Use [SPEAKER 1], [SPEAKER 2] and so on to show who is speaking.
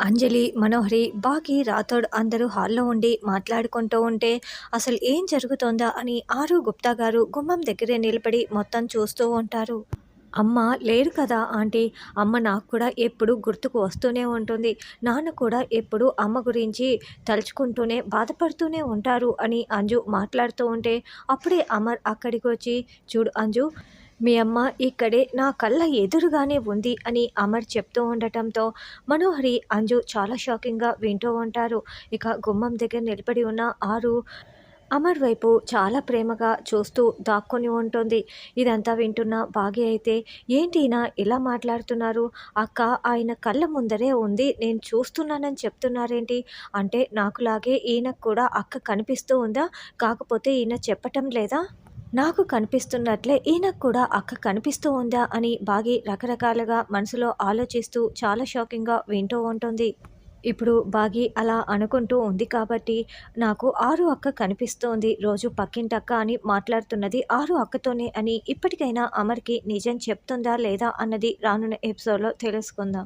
[SPEAKER 1] అంజలి మనోహరి బాకి రాథోడ్ అందరూ హాల్లో ఉండి మాట్లాడుకుంటూ ఉంటే అసలు ఏం జరుగుతోందా అని ఆరు గుప్తా గారు గుమ్మం దగ్గరే నిలబడి మొత్తం చూస్తూ ఉంటారు. అమ్మ లేరు కదా ఆంటీ. అమ్మ నాకు కూడా ఎప్పుడు గుర్తుకు వస్తూనే ఉంటుంది. నాన్న కూడా ఎప్పుడు అమ్మ గురించి తలుచుకుంటూనే బాధపడుతూనే ఉంటారు అని అంజు మాట్లాడుతూ ఉంటే అప్పుడే అమర్ అక్కడికి వచ్చి చూడు అంజు మీ అమ్మ ఇక్కడే నా కళ్ళ ఎదురుగానే ఉంది అని అమర్ చెప్తూ ఉండటంతో మనోహరి అంజు చాలా షాకింగ్గా వింటూ ఉంటారు. ఇక గుమ్మం దగ్గర నిలబడి ఉన్న ఆరు అమర్ వైపు చాలా ప్రేమగా చూస్తూ దాక్కొని ఉంటుంది. ఇదంతా వింటున్న బాగి అయితే ఏంటినా ఇలా మాట్లాడుతున్నారు? అక్క ఆయన కళ్ళ ముందరే ఉంది నేను చూస్తున్నానని చెప్తున్నారేంటి? అంటే నాకులాగే ఈయనకు కూడా అక్క కనిపిస్తూ ఉందా? కాకపోతే ఈయన చెప్పటం లేదా? నాకు కనిపిస్తున్నట్లే ఈయనకు కూడా అక్క కనిపిస్తూ ఉందా అని బాగి రకరకాలుగా మనసులో ఆలోచిస్తూ చాలా షాకింగ్గా వింటూ ఉంటుంది. ఇప్పుడు బాగి అలా అనుకుంటూ ఉంది కాబట్టి నాకు ఆరు అక్క కనిపిస్తోంది. రోజు పక్కింటక్క అని మాట్లాడుతున్నది ఆరు అక్కతోనే అని ఇప్పటికైనా అమర్కి నిజం చెప్తుందా లేదా అన్నది రానున్న ఎపిసోడ్లో తెలుసుకుందాం.